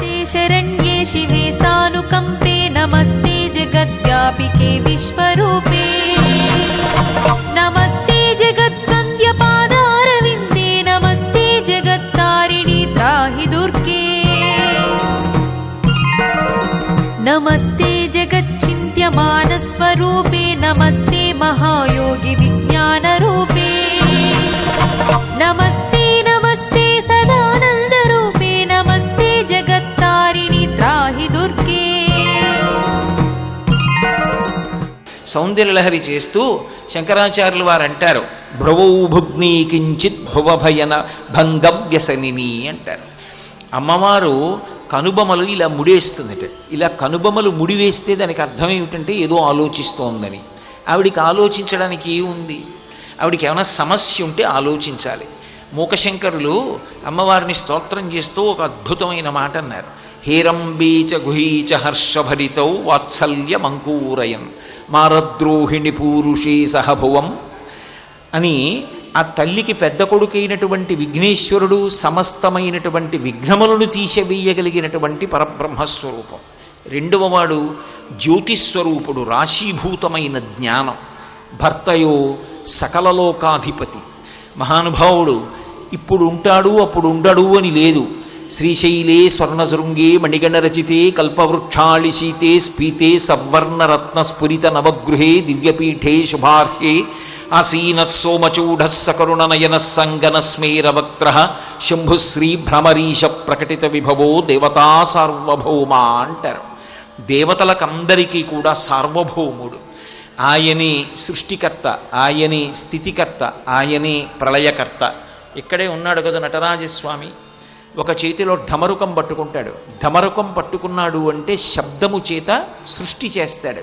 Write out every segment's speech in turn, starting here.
नमस्ते शरण्ये शिवे सानुकम्पे नमस्ते जगद्व्यापिके विश्वरूपे नमस्ते जगद्वन्द्यपादारविन्दे नमस्ते जगत्तारिणि त्राहि दुर्गे नमस्ते जगच्चिन्त्यमानस्वरूपे नमस्ते महायोगि विज्ञानरूपे సౌందర్యలహరి చేస్తూ శంకరాచార్యులు వారు అంటారు భ్రువౌ భుగ్ని కించిత్ భువభయన భంగవ్యసనిని అంటారు. అమ్మవారు కనుబొమలు ఇలా ముడేస్తుందట. ఇలా కనుబొమలు ముడివేస్తే దానికి అర్థం ఏమిటంటే ఏదో ఆలోచిస్తోందని. ఆవిడికి ఆలోచించడానికి ఏముంది? ఆవిడికి ఏమైనా సమస్య ఉంటే ఆలోచించాలి. మూకశంకరులు అమ్మవారిని స్తోత్రం చేస్తూ ఒక అద్భుతమైన మాట అన్నారు. హీరంబీచ గుహీచ హర్షభరితౌ వాత్సల్యమంకూరయన్ మారద్రోహిణి పూరుషే సహభువం అని ఆ తల్లికి పెద్ద కొడుకైనటువంటి విఘ్నేశ్వరుడు సమస్తమైనటువంటి విఘ్నములను తీసివేయగలిగినటువంటి పరబ్రహ్మస్వరూపం రెండవ వాడు జ్యోతిస్వరూపుడు రాశీభూతమైన జ్ఞానం భర్తయో సకలలోకాధిపతి మహానుభావుడు ఇప్పుడు ఉంటాడు అప్పుడు ఉండడు అని లేదు శ్రీశైలే స్వర్ణశృంగే మణిగణరచితే కల్పవృక్షాళి శీతే స్పీతే సవర్ణరత్న స్ఫురిత నవగృహే దివ్యపీఠే శుభార్హే ఆసీన సోమచూఢ సకరుణనయన సంగన స్మేరవక్ర శంభుశ్రీ భ్రమరీశ ప్రకటిత విభవో దేవతా సార్వభౌమ అంటారు దేవతలకందరికీ కూడా సార్వభౌముడు. ఆయనే సృష్టికర్త ఆయనే స్థితికర్త ఆయనే ప్రళయకర్త. ఇక్కడే ఉన్నాడు కదా నటరాజస్వామి. ఒక చేతిలో ఢమరుకం పట్టుకుంటాడు. ఢమరుకం పట్టుకున్నాడు అంటే శబ్దము చేత సృష్టి చేస్తాడు.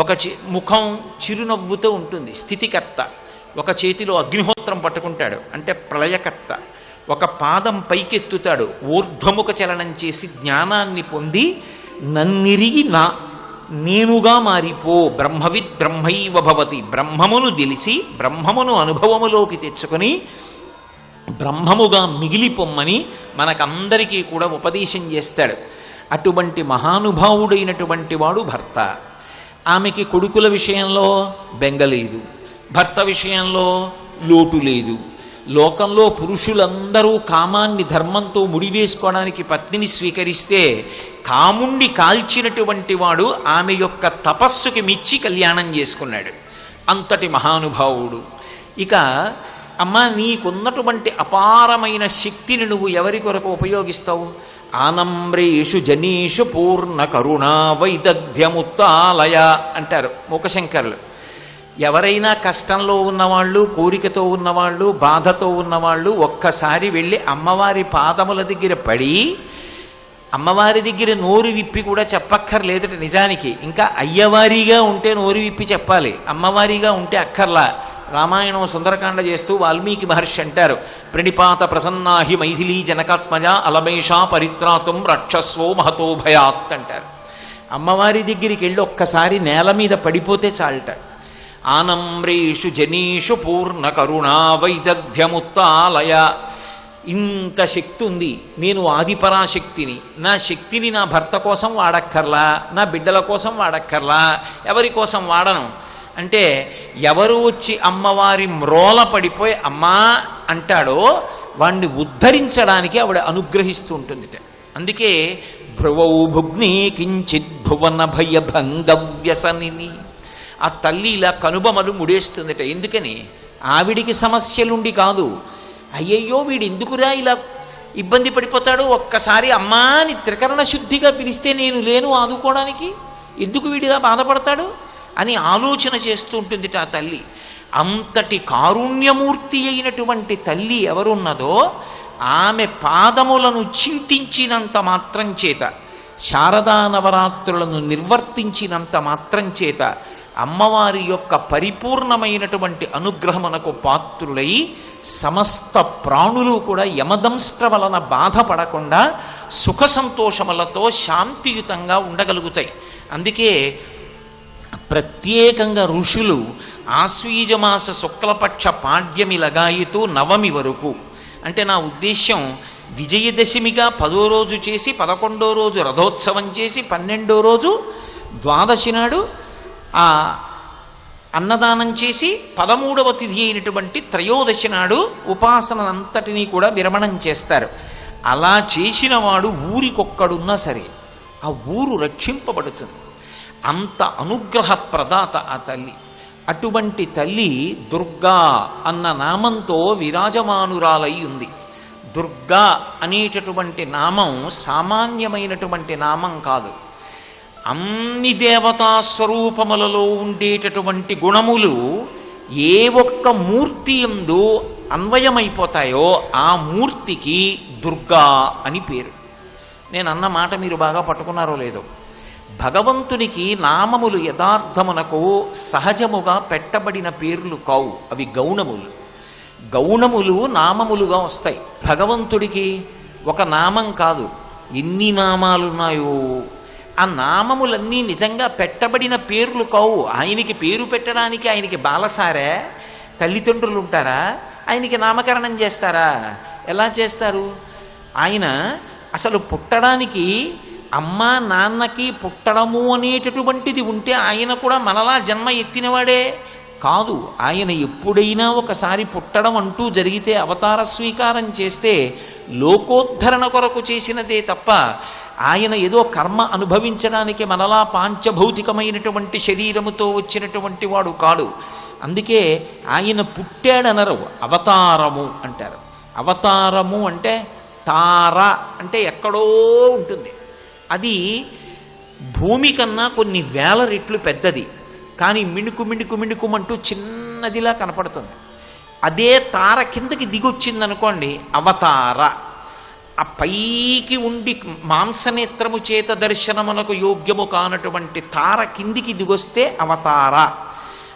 ఒక చే ముఖం చిరునవ్వుతో ఉంటుంది స్థితికర్త. ఒక చేతిలో అగ్నిహోత్రం పట్టుకుంటాడు అంటే ప్రళయకర్త. ఒక పాదం పైకెత్తుతాడు ఊర్ధ్వముఖ చలనం చేసి జ్ఞానాన్ని పొంది నన్నిరిగి నా నేనుగా మారిపో బ్రహ్మవిద్ బ్రహ్మైవ భవతి. బ్రహ్మమును తెలిసి బ్రహ్మమును అనుభవములోకి తెచ్చుకొని బ్రహ్మముగా మిగిలిపొమ్మని మనకందరికీ కూడా ఉపదేశం చేస్తాడు. అటువంటి మహానుభావుడైనటువంటి వాడు భర్త. ఆమెకి కొడుకుల విషయంలో బెంగలేదు భర్త విషయంలో లోటు లేదు. లోకంలో పురుషులందరూ కామాన్ని ధర్మంతో ముడివేసుకోవడానికి పత్నిని స్వీకరిస్తే కాముండి కాల్చినటువంటి వాడు ఆమె యొక్క తపస్సుకి మిచ్చి కళ్యాణం చేసుకున్నాడు. అంతటి మహానుభావుడు. ఇక అమ్మా నీకున్నటువంటి అపారమైన శక్తిని నువ్వు ఎవరి కొరకు ఉపయోగిస్తావు? ఆనమ్రేషు జనీషు పూర్ణ కరుణా వైదగ్ధ్యముత్తాలయ అంటారు ముఖశంకరులు ఎవరైనా కష్టంలో ఉన్నవాళ్ళు కోరికతో ఉన్నవాళ్ళు బాధతో ఉన్నవాళ్ళు ఒక్కసారి వెళ్ళి అమ్మవారి పాదముల దగ్గర పడి అమ్మవారి దగ్గర నోరు విప్పి కూడా చెప్పక్కర్లేదు నిజానికి. ఇంకా అయ్యవారిగా ఉంటే నోరు విప్పి చెప్పాలి. అమ్మవారిగా ఉంటే అక్కర్లా. రామాయణం సుందరకాండ చేస్తూ వాల్మీకి మహర్షి అంటారు ప్రణిపాత ప్రసన్నాహి మైథిలీ జనకాత్మజ అలమేషా పరిత్రాతం రక్షస్వో మహతో భయాత్ అంటారు. అమ్మవారి దగ్గరికి వెళ్ళి ఒక్కసారి నేల మీద పడిపోతే చాలట. ఆనమ్రేషు జనీషు పూర్ణ కరుణా వైదగ్ధ్యముత్తాలయ ఇంత శక్తి ఉంది నేను ఆదిపరాశక్తిని నా శక్తిని నా భర్త కోసం వాడక్కర్లా నా బిడ్డల కోసం వాడక్కర్లా ఎవరి కోసం వాడను? అంటే ఎవరు వచ్చి అమ్మవారి మ్రోల పడిపోయి అమ్మా అంటాడో వాణ్ణి ఉద్ధరించడానికి ఆవిడ అనుగ్రహిస్తూ ఉంటుందిట. అందుకే భ్రువౌ భుగ్ని కించిత్ భువన భయ భంగవ్యసనిని ఆ తల్లి ఇలా కనుబమలు ముడేస్తుందట. ఎందుకని? ఆవిడికి సమస్యలుండి కాదు. అయ్యయ్యో వీడు ఎందుకురా ఇలా ఇబ్బంది పడిపోతాడు? ఒక్కసారి అమ్మా అని త్రికరణ శుద్ధిగా పిలిస్తే నేను లేను ఆదుకోవడానికి? ఎందుకు వీడిలా బాధపడతాడు? అని ఆలోచన చేస్తూ ఉంటుంది ఆ తల్లి. అంతటి కారుణ్యమూర్తి అయినటువంటి తల్లి ఎవరున్నదో ఆమె పాదములను చింతించినంత మాత్రం చేత శారదా నవరాత్రులను నిర్వర్తించినంత మాత్రం చేత అమ్మవారి యొక్క పరిపూర్ణమైనటువంటి అనుగ్రహమునకు పాత్రులై సమస్త ప్రాణులు కూడా యమదంష్ట్ర వలన బాధపడకుండా సుఖ సంతోషములతో శాంతియుతంగా ఉండగలుగుతాయి. అందుకే ప్రత్యేకంగా ఋషులు ఆశ్వీజమాస శుక్లపక్ష పాడ్యమి లగాయితూ నవమి వరకు. అంటే నా ఉద్దేశ్యం విజయదశమిగా పదో రోజు చేసి పదకొండో రోజు రథోత్సవం చేసి పన్నెండో రోజు ద్వాదశి నాడు ఆ అన్నదానం చేసి పదమూడవ తిథి అయినటువంటి త్రయోదశి నాడు ఉపాసనంతటినీ కూడా విరమణం చేస్తారు. అలా చేసిన వాడు ఊరికొక్కడున్నా సరే ఆ ఊరు రక్షింపబడుతుంది. అంత అనుగ్రహ ప్రదాత ఆ తల్లి. అటువంటి తల్లి దుర్గా అన్న నామంతో విరాజమానురాలై ఉంది దుర్గా అనేటటువంటి నామం సామాన్యమైనటువంటి నామం కాదు. అన్ని దేవతా స్వరూపములలో ఉండేటటువంటి గుణములు ఏ ఒక్క మూర్తి ఎందు అన్వయమైపోతాయో ఆ మూర్తికి దుర్గా అని పేరు. నేను అన్న మాట మీరు బాగా పట్టుకున్నారో లేదో. భగవంతునికి నామములు యథార్థమునకు సహజముగా పెట్టబడిన పేర్లు కావు. అవి గౌణములు. గౌణములు నామములుగా వస్తాయి. భగవంతుడికి ఒక నామం కాదు. ఎన్ని నామాలున్నాయో. ఆ నామములన్నీ నిజంగా పెట్టబడిన పేర్లు కావు. ఆయనకి పేరు పెట్టడానికి ఆయనకి బాలసారే తల్లిదండ్రులు ఉంటారా ఆయనకి నామకరణం చేస్తారా? ఎలా చేస్తారు? ఆయన అసలు పుట్టడానికి అమ్మ నాన్నకి పుట్టడము అనేటటువంటిది ఉంటే ఆయన కూడా మనలా జన్మ ఎత్తినవాడే కాదు. ఆయన ఎప్పుడైనా ఒకసారి పుట్టడం అంటూ జరిగితే అవతార స్వీకారం చేస్తే లోకోద్ధరణ కొరకు చేసినదే తప్ప ఆయన ఏదో కర్మ అనుభవించడానికి మనలా పాంచభౌతికమైనటువంటి శరీరముతో వచ్చినటువంటి వాడు కాడు. అందుకే ఆయన పుట్టాడనరు. అవతారము అంటారు. అవతారము అంటే తార అంటే ఎక్కడో ఉంటుంది. అది భూమి కన్నా కొన్ని వేల రెట్లు పెద్దది. కానీ మిణుకు మిణుకు మిణుకుమంటూ చిన్నదిలా కనపడుతుంది. అదే తార కిందకి దిగొచ్చిందనుకోండి అవతార. ఆ పైకి ఉండి మాంసనేత్రము చేత దర్శనమునకు యోగ్యము కానటువంటి తార కిందికి దిగొస్తే అవతార.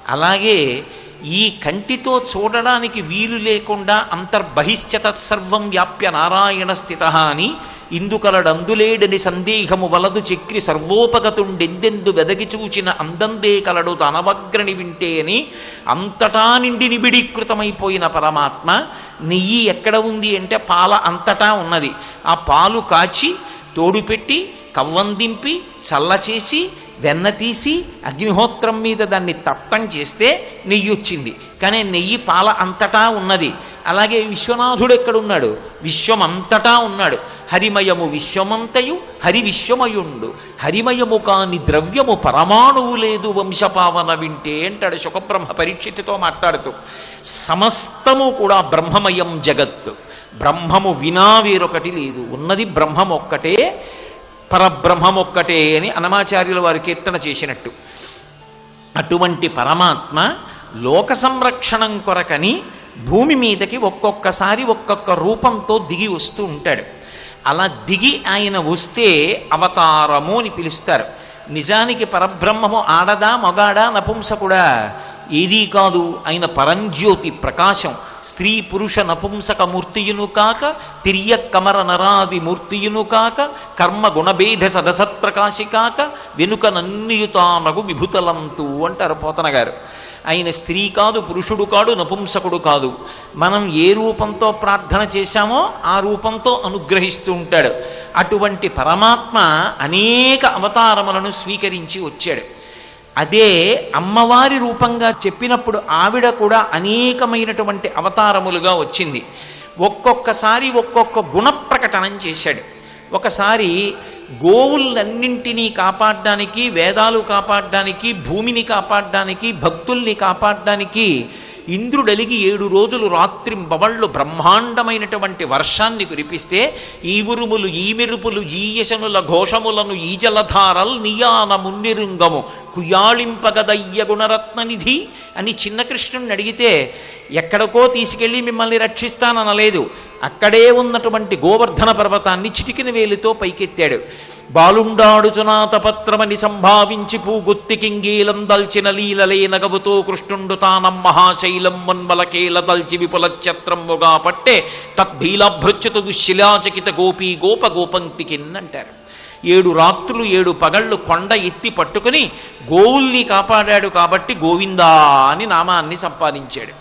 అలాగే ఈ కంటితో చూడడానికి వీలు లేకుండా అంతర్బహిశ్చత సర్వం వ్యాప్య నారాయణ స్థిత అని ఇందుకలడందులేడని సందేహము వలదు చక్రి సర్వోపగతుండెందెందు వెదకి చూచిన అందందే కలడు తనవగ్రని వింటే అని అంతటా నిండి నిబిడీకృతమైపోయిన పరమాత్మ నెయ్యి ఎక్కడ ఉంది? అంటే పాల అంతటా ఉన్నది. ఆ పాలు కాచి తోడుపెట్టి కవ్వందింపి చల్లచేసి వెన్న తీసి అగ్నిహోత్రం మీద దాన్ని తప్పం చేస్తే నెయ్యి వచ్చింది. కానీ నెయ్యి పాల అంతటా ఉన్నది. అలాగే విశ్వనాథుడు ఎక్కడున్నాడు? విశ్వమంతటా ఉన్నాడు. హరిమయము విశ్వమంతయు హరి విశ్వమయుండు హరిమయము కాని ద్రవ్యము పరమాణువు లేదు వంశపావన వింటే అంటాడు శుకబ్రహ్మ పరీక్షితితో మాట్లాడుతూ. సమస్తము కూడా బ్రహ్మమయం జగత్తు. బ్రహ్మము వినా వేరొకటి లేదు. ఉన్నది బ్రహ్మం ఒక్కటే పరబ్రహ్మం ఒక్కటే అని అనమాచార్యుల వారు కీర్తన చేసినట్టు. అటువంటి పరమాత్మ లోక సంరక్షణం కొరకని భూమి మీదకి ఒక్కొక్కసారి ఒక్కొక్క రూపంతో దిగి వస్తూ ఉంటాడు. అలా దిగి ఆయన వస్తే అవతారము అని పిలుస్తారు. నిజానికి పరబ్రహ్మము ఆడదా మగాడా నపుంసకుడా? ఏదీ కాదు. ఆయన పరంజ్యోతి ప్రకాశం. స్త్రీ పురుష నపుంసక మూర్తియును కాక తిర్య కమర నరాది మూర్తియును కాక కర్మ గుణభేద సదసత్ప్రకాశి కాక వెనుక నన్నియుతానగు విభుతలంతు అంటారు పోతన గారు ఆయన స్త్రీ కాదు పురుషుడు కాడు నపుంసకుడు కాదు. మనం ఏ రూపంతో ప్రార్థన చేశామో ఆ రూపంతో అనుగ్రహిస్తూ ఉంటాడు. అటువంటి పరమాత్మ అనేక అవతారములను స్వీకరించి వచ్చాడు. అదే అమ్మవారి రూపంగా చెప్పినప్పుడు ఆవిడ కూడా అనేకమైనటువంటి అవతారములుగా వచ్చింది. ఒక్కొక్కసారి ఒక్కొక్క గుణ ప్రకటనం చేశాడు. ఒకసారి గోవులన్నింటినీ కాపాడడానికి వేదాలు కాపాడడానికి భూమిని కాపాడడానికి భక్తుల్ని కాపాడడానికి ఇంద్రుడలిగి ఏడు రోజులు రాత్రింబవళ్ళు బ్రహ్మాండమైనటువంటి వర్షాన్ని కురిపిస్తే ఈ ఉరుములు ఈ మెరుపులు ఈ యశనుల ఘోషములను ఈ జలధారల్ నియాన మున్నిరుంగము. కుయాళింపగదయ్య గుణరత్ననిధి అని చిన్న కృష్ణుని అడిగితే ఎక్కడికో తీసుకెళ్ళి మిమ్మల్ని రక్షిస్తాననలేదు. అక్కడే ఉన్నటువంటి గోవర్ధన పర్వతాన్ని చిటికిన వేలితో పైకెత్తాడు. బాలుండాడుచునాతపత్రమని సంభావించి పూగుత్తికింగీలం దల్చిన లీలలే నగవుతో కృష్ణుండు తానం మహాశైలం మన్మలకేల దల్చి విపుల పట్టే తద్భీలాభృత్యుత దుశ్శిలాచకిత గోపీ గోప గోపంతికిన్నంటారు ఏడు రాత్రులు ఏడు పగళ్ళు కొండ ఎత్తి పట్టుకుని గోవుల్ని కాపాడాడు కాబట్టి గోవిందా అని నామాన్ని సంపాదించాడు.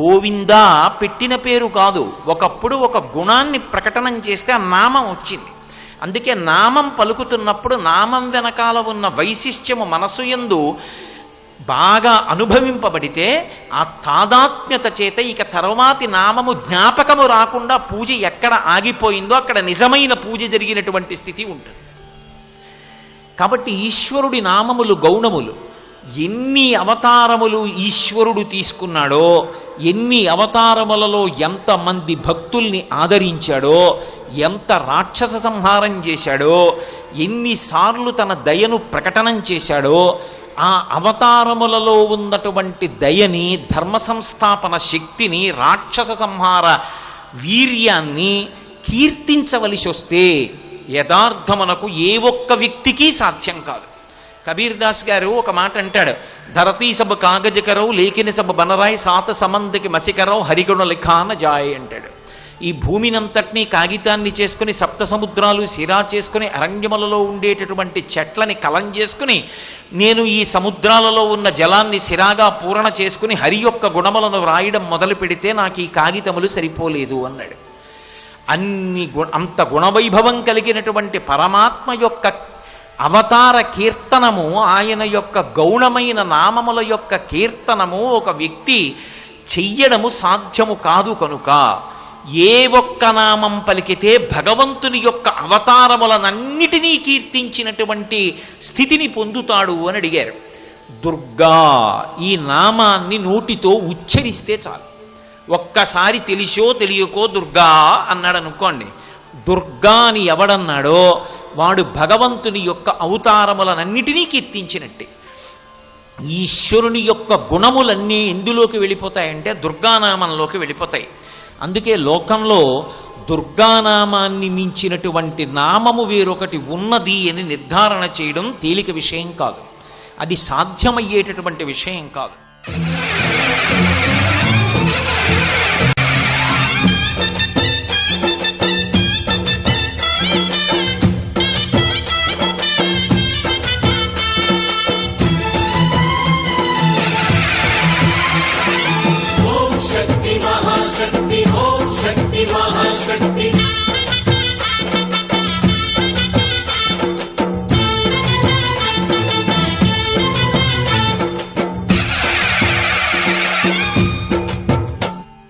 గోవిందా పెట్టిన పేరు కాదు ఒకప్పుడు ఒక గుణాన్ని ప్రకటనం చేస్తే ఆ నామం వచ్చింది. అందుకే నామం పలుకుతున్నప్పుడు నామం వెనకాల ఉన్న వైశిష్ట్యము మనసు యందు బాగా అనుభవింపబడితే ఆ తాదాత్మ్యత చేత ఇక తర్వాతి నామము జ్ఞాపకము రాకుండా పూజ ఎక్కడ ఆగిపోయిందో అక్కడ నిజమైన పూజ జరిగినటువంటి స్థితి ఉంటుంది. కాబట్టి ఈశ్వరుడి నామములు గౌణములు ఎన్ని అవతారములు ఈశ్వరుడు తీసుకున్నాడో ఎన్ని అవతారములలో ఎంతమంది భక్తుల్ని ఆదరించాడో ఎంత రాక్షస సంహారం చేశాడో ఎన్నిసార్లు తన దయను ప్రకటనం చేశాడో ఆ అవతారములలో ఉన్నటువంటి దయని ధర్మ సంస్థాపన శక్తిని రాక్షస సంహార వీర్యాన్ని కీర్తించవలసి వస్తే యథార్థమునకు ఏ ఒక్క వ్యక్తికి సాధ్యం కాదు. కబీర్ దాస్ గారు ఒక మాట అంటాడు. ధరతీ సభ కాగజకరవు లేఖిని సభ బనరాయి సాత సమందికి మసికరవు హరిగుణ లిఖాన జాయ్ అంటాడు. ఈ భూమినంతటినీ కాగితాన్ని చేసుకుని సప్త సముద్రాలు సిరా చేసుకుని అరణ్యములలో ఉండేటటువంటి చెట్లని కలం చేసుకుని నేను ఈ సముద్రాలలో ఉన్న జలాన్ని సిరాగా పూరణ చేసుకుని హరి యొక్క గుణములను వ్రాయడం మొదలు పెడితే నాకు ఈ కాగితములు సరిపోలేదు అన్నాడు. అన్ని గు అంత గుణవైభవం కలిగినటువంటి పరమాత్మ యొక్క అవతార కీర్తనము ఆయన యొక్క గౌణమైన నామముల యొక్క కీర్తనము ఒక వ్యక్తి చెయ్యడము సాధ్యము కాదు కనుక. ఏ ఒక్క నామం పలికితే భగవంతుని యొక్క అవతారములనన్నిటినీ కీర్తించినటువంటి స్థితిని పొందుతాడు అని అడిగారు. దుర్గా ఈ నామాన్ని నోటితో ఉచ్చరిస్తే చాలు. ఒక్కసారి తెలిసో తెలియకో దుర్గా అన్నాడు అనుకోండి దుర్గా అని ఎవడన్నాడో వాడు భగవంతుని యొక్క అవతారములనన్నిటినీ కీర్తించినట్టే. ఈశ్వరుని యొక్క గుణములన్నీ ఎందులోకి వెళ్ళిపోతాయంటే దుర్గానామంలోకి వెళ్ళిపోతాయి. అందుకే లోకంలో దుర్గానామాన్ని మించినటువంటి నామము వేరొకటి ఉన్నది అని నిర్ధారణ చేయడం తేలిక విషయం కాదు. అది సాధ్యమయ్యేటటువంటి విషయం కాదు.